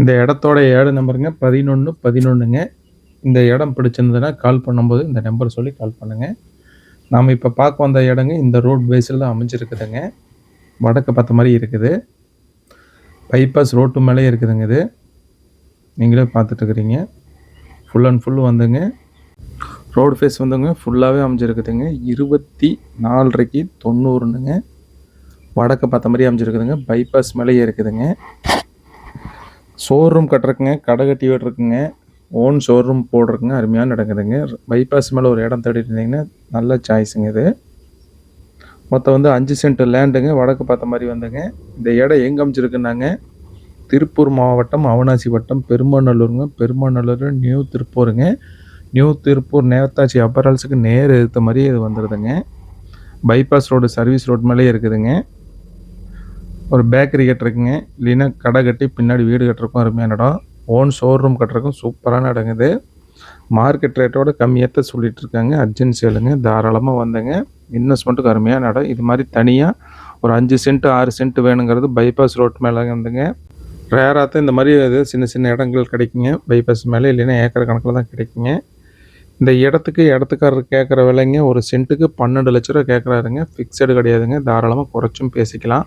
இந்த இடத்தோட ஏடு நம்பருங்க பதினொன்று பதினொன்றுங்க இந்த இடம் பிடிச்சிருந்ததுன்னா கால் பண்ணும்போது இந்த நம்பர் சொல்லி கால் பண்ணுங்கள் நாம் இப்போ பார்க்க வந்த இடங்க இந்த ரோட் பேஸில் தான் அமைஞ்சிருக்குதுங்க. வடக்கு பார்த்த மாதிரி இருக்குது. பைபாஸ் ரோட்டு மேலே இருக்குதுங்க இது. நீங்களே பார்த்துட்டுருக்குறீங்க ஃபுல் அண்ட் ஃபுல் வந்துங்க. ரோடு ஃபேஸ் வந்துங்க ஃபுல்லாகவே அமைஞ்சிருக்குதுங்க. இருபத்தி நாலரைக்கு தொண்ணூறுனுங்க வடக்கு பார்த்த மாதிரி அமைஞ்சிருக்குதுங்க. பைபாஸ் மேலேயே இருக்குதுங்க. ஷோரூம் கட்டுறக்குங்க கடை கட்டி விட்ருக்குங்க ஓன் ஷோரூம் போடுறக்குங்க அருமையாக நடக்குதுங்க. பைபாஸ் மேலே ஒரு இடம் தேடிட்டு இருந்தீங்கன்னா நல்ல சாய்ஸுங்க இது. மொத்தம் வந்து அஞ்சு சென்ட் லேண்டுங்க வடக்கு பார்த்த மாதிரி வந்துங்க. இந்த இடம் எங்கே அமைச்சிருக்குன்னாங்க திருப்பூர் மாவட்டம் அவனாசி வட்டம் பெருமாநல்லூருங்க. பெருமாநல்லூர் நியூ திருப்பூருங்க. நியூ திருப்பூர் நேதாச்சி அப்பரல்ஸுக்கு நேர் எடுத்த மாதிரி இது வந்துடுதுங்க பைபாஸ் ரோடு சர்வீஸ் ரோடு மேலேயே இருக்குதுங்க. ஒரு பேக்கரி கட்டுறக்குங்க இல்லைன்னா கடை கட்டி பின்னாடி வீடு கட்டுறக்கும் அருமையான இடம். ஓன் ஷோரூம் கட்டுறக்கும் சூப்பரான இடங்குது மார்க்கெட் ரேட்டோட கம்மியாக சொல்லிட்டு இருக்காங்க. அர்ஜென்ட் சேலுங்க தாராளமாக வந்தங்க. இன்வெஸ்ட்மெண்ட்டுக்கு அருமையான இடம். இது மாதிரி தனியாக ஒரு அஞ்சு சென்ட் ஆறு சென்ட் வேணுங்கிறது பைபாஸ் ரோட் மேலே வந்துங்க. ரேராக தான் இந்த மாதிரி இது சின்ன சின்ன இடங்கள் கிடைக்குங்க. பைபாஸ் மேலே இல்லைன்னா ஏக்கர் கணக்கில் தான் கிடைக்குங்க. இந்த இடத்துக்கு இடத்துக்காரர் கேட்குற விலைங்க. ஒரு சென்ட்டுக்கு பன்னெண்டு லட்ச ரூபா கேட்குறாருங்க ஃபிக்ஸடு கிடையாதுங்க. தாராளமாக குறைச்சும் பேசிக்கலாம்.